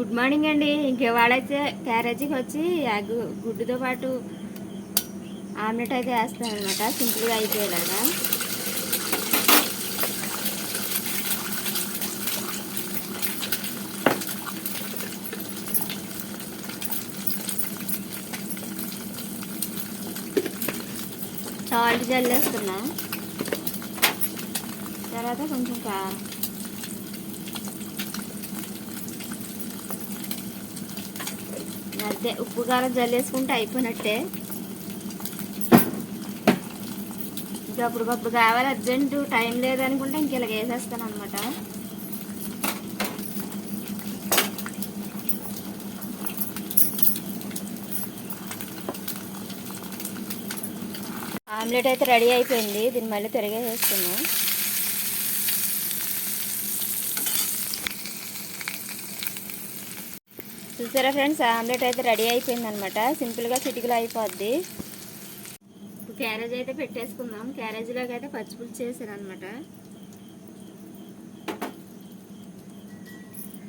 Good morning అండి. ఇంకేవాడైతే క్యారేజీకి వచ్చి ఆ గుడ్డుతో పాటు ఆమ్లెట్ అయితే వేస్తాను అనమాట సింపుల్గా అయిపోయేలాగా. సాల్ట్ జల్లేస్తున్నా తర్వాత కొంచెం కా అదే ఉప్పు కారం జల్లేసుకుంటే అయిపోయినట్టే. ఇంకా అప్పటికప్పుడు కావాలి అర్జెంటు టైం లేదనుకుంటే ఇంక ఇలా వేసేస్తాను అనమాట ఆమ్లెట్ అయితే రెడీ అయిపోయింది దీన్ని మళ్ళీ తిరిగేసేస్తున్నాం చూసారా ఫ్రెండ్స్? ఆమ్లెట్ అయితే రెడీ అయిపోయింది అనమాట సింపుల్గా చిటికలు అయిపోద్ది. క్యారేజ్ అయితే పెట్టేసుకుందాం. క్యారేజీలోకి అయితే పచ్చిపులుసు చేశాను అనమాట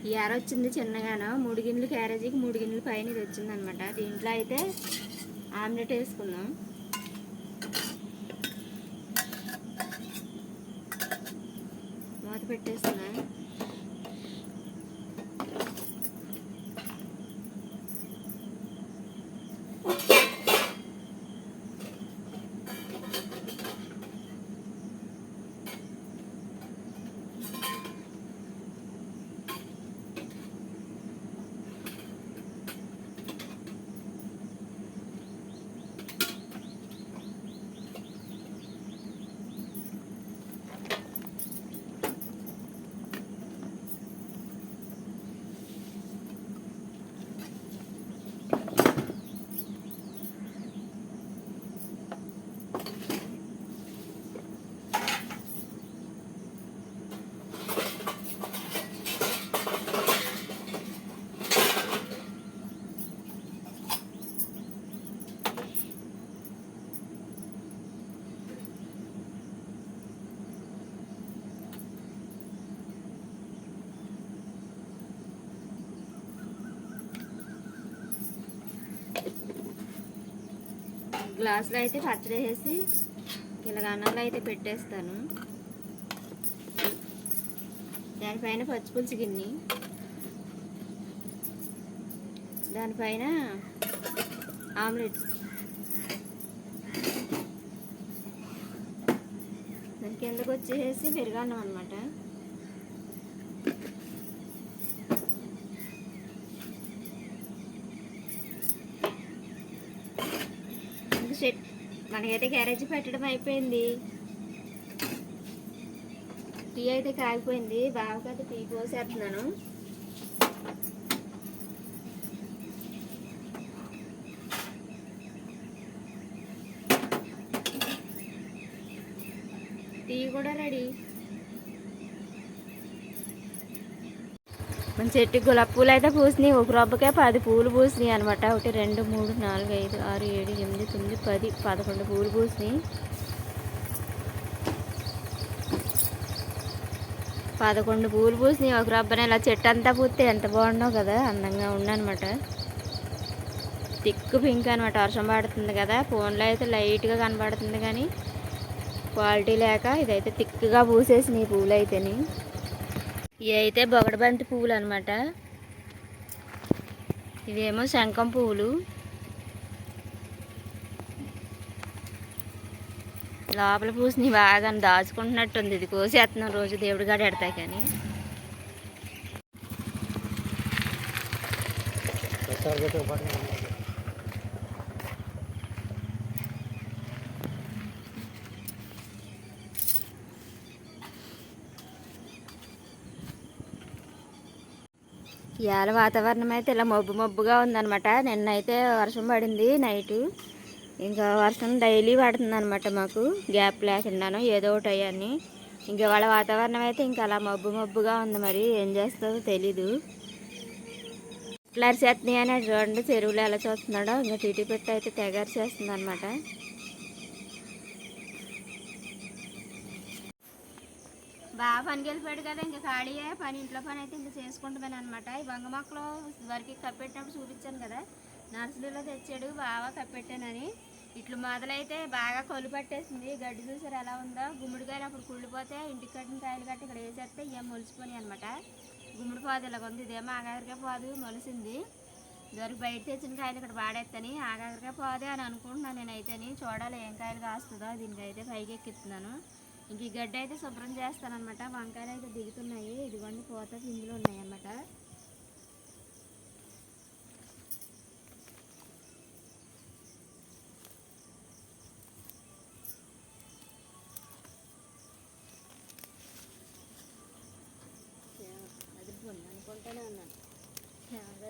ఈ వచ్చింది చిన్నగాను. మూడు గిన్నెలు క్యారేజీకి మూడు గిన్నెలు పైన ఇది వచ్చింది అనమాట దీంట్లో అయితే ఆమ్లెట్ వేసుకుందాం. మూత పెట్టేస్తున్నా గ్లాసులో అయితే పచ్చడి వేసి ఇలాగ అన్నంలో అయితే పెట్టేస్తాను. దానిపైన పచ్చిపులుసు గిన్నె. దానిపైన ఆమ్లెట్. దాని కిందకు వచ్చేసి పెరుగన్నం అనమాట ఇంక సెట్ మనకైతే క్యారేజీ పెట్టడం అయిపోయింది. టీ అయితే కాగిపోయింది బావకైతే టీ పోసేస్తున్నాను. టీ కూడా రెడీ. మన చెట్టు గులాబీ పూలు అయితే పూసినాయి. ఒక రొబ్బకే పది పూలు పూసినాయి అనమాట ఒకటి రెండు మూడు నాలుగు ఐదు ఆరు ఏడు ఎనిమిది తొమ్మిది పది పదకొండు పూలు పూసినాయి. పదకొండు పూలు పూసినాయి. ఒక రబ్బన ఇలా చెట్టు అంతా పూస్తే ఎంత బాగున్నావు కదా? అందంగా ఉండనమాట థిక్ పింక్ అనమాట వర్షం పడుతుంది కదా. ఫోన్లో అయితే లైట్గా కనబడుతుంది కానీ క్వాలిటీ లేక ఇదైతే థిక్గా పూసేసినాయి పూలు అయితేనే. ఇవి అయితే బొగడబంతి పువ్వులు అనమాట ఇవేమో శంఖం పువ్వులు. లోపల పూసిని బాగా దాచుకుంటున్నట్టుంది. ఇది కోసేస్తున్నాం రోజు దేవుడి కాడ ఎడతాయి కానీ. ఇవాళ వాతావరణం అయితే ఇలా మబ్బు మబ్బుగా ఉందన్నమాట. నిన్న అయితే వర్షం పడింది నైటు. ఇంకా వర్షం డైలీ పడుతుంది అనమాట మాకు. గ్యాప్ లేకుండాను ఏదో ఒకటి అయ్యాన్ని. ఇంకా వాళ్ళ వాతావరణం అయితే ఇంకా అలా మబ్బు మబ్బుగా ఉంది మరి. ఏం చేస్తుందో తెలీదు. ఎట్లా అరిచేస్తున్నాయి అని చూడండి చెరువులో ఎలా చూస్తున్నాడో. ఇంకా టీటీ పెట్టి అయితే తెగ అరిచేస్తుంది అనమాట బాగా పనికి వెళ్ళిపోయాడు కదా ఇంకా ఖాళీయే పని ఇంట్లో పని అయితే ఇంకా చేసుకుంటున్నాను అనమాట ఈ బంగ మొక్కలు వరకు కప్పెట్టినప్పుడు చూపించాను కదా నర్సరీలో తెచ్చాడు బాగా కప్పెట్టానని. ఇట్లు మొదలైతే బాగా కొలు పట్టేసింది. గడ్డి చూసారు ఎలా ఉందో? గుమ్మడికాయలు అప్పుడు కుళ్ళిపోతే ఇంటికి కట్టిన కాయలు కట్టి ఇక్కడ వేసేస్తే ఏం మొలిసిపోయి అనమాట గుమ్మడి పాదు ఇలా ఉంది. ఇదేమో ఆగారిగా పాదు మొలిసింది. ఇదివరకు బయట తెచ్చిన కాయలు ఇక్కడ పాడేత్తని ఆగారిగా పోదే అని అనుకుంటున్నాను నేనైతేని. చూడాలి ఏం కాయలు కాస్తుందో. దీనికైతే పైకి ఎక్కిస్తున్నాను. ఇంక ఈ గడ్డ అయితే శుభ్రం చేస్తానమాట వంకాయలు అయితే దిగుతున్నాయి. ఇదిగోండి పూత పిందులు ఉన్నాయి అన్నమాట అదిరిపోయింది అనుకుంటానే ఉన్నాను. చాలా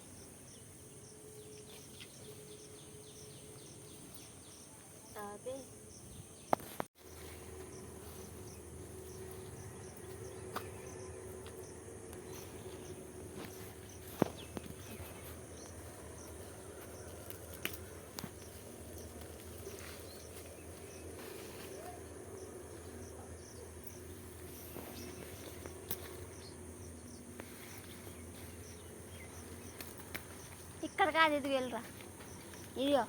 ఇక్కడ కాదు ఇది వెళ్ళరా. ఇదిగో.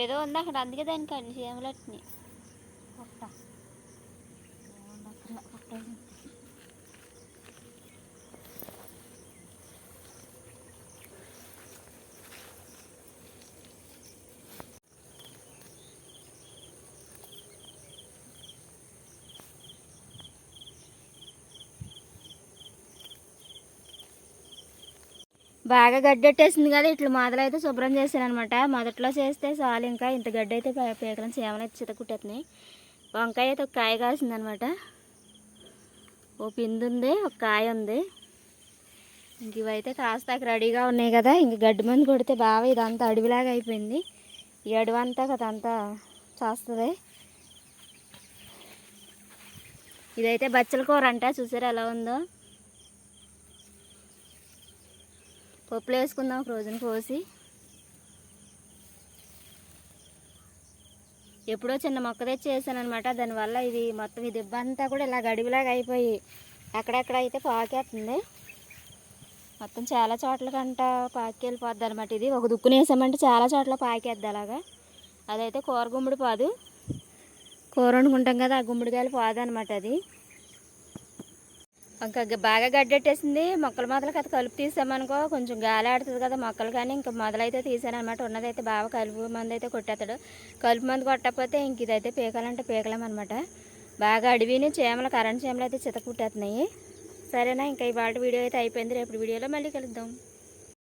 ఏదో ఉంది అక్కడ అందుకే దానికి అన్ని చీమలట్ని బాగా గడ్డెట్టేసింది కదా ఇట్లా మొదలైతే శుభ్రం చేశాను అనమాట మొదట్లో చేస్తే చాలు ఇంకా ఇంత గడ్డి అయితే పే- పీకలం చేమలు అయితే చితకుట్టేస్తున్నాయి వంకాయ అయితే ఒక కాయ కాసిందనమాట. ఓ పిండి ఉంది ఒక కాయ ఉంది. ఇంక ఇవైతే కాస్త రెడీగా ఉన్నాయి కదా ఇంక గడ్డి మంది కొడితే బాగా ఇదంతా అడవిలాగా అయిపోయింది. ఈ అడవి అంతా అదంతా చేస్తుంది. ఇదైతే బచ్చల కూర అంట చూసారు ఎలా ఉందో? పప్పులు వేసుకుందాం ఒక రోజున కోసి ఎప్పుడో చిన్న మొక్క తెచ్చి వేసాను అనమాట దానివల్ల ఇది మొత్తం ఈ దిబ్బ అంతా కూడా ఇలా గడివిలాగా అయిపోయి అక్కడక్కడ అయితే పాకేస్తుంది మొత్తం చాలా చోట్ల కంట పాకెళ్ళిపోద్ది అనమాట ఇది. ఒక దుక్కుని వేసామంటే చాలా చోట్ల పాకేద్ది అలాగా. అదైతే కూర గుమ్మడి పాదు. కూర వండుకుంటాం కదా ఆ గుమ్మడికాయలు పోదనమాట అనమాట అది. ఇంకా బాగా గడ్డెట్టేసింది. మొక్కలు మొదలు కదా కలుపు తీసామనుకో కొంచెం గాలి ఆడుతుంది కదా మొక్కలు కానీ. ఇంకా మొదలైతే తీసాను అనమాట ఉన్నదైతే బాగా కలుపు మందు అయితే కొట్టేస్తాడు. కలుపు మందు కొట్టకపోతే ఇంక ఇదైతే పీకలంటే పీకలేమన్నమాట. బాగా అడవిని చేమలు కరెంట్ చేమలు అయితే చితకుట్టేస్తున్నాయి సరేనా? ఇంకా ఇవాళ వీడియో అయితే అయిపోయింది. రేపు వీడియోలో మళ్ళీ కలుద్దాం.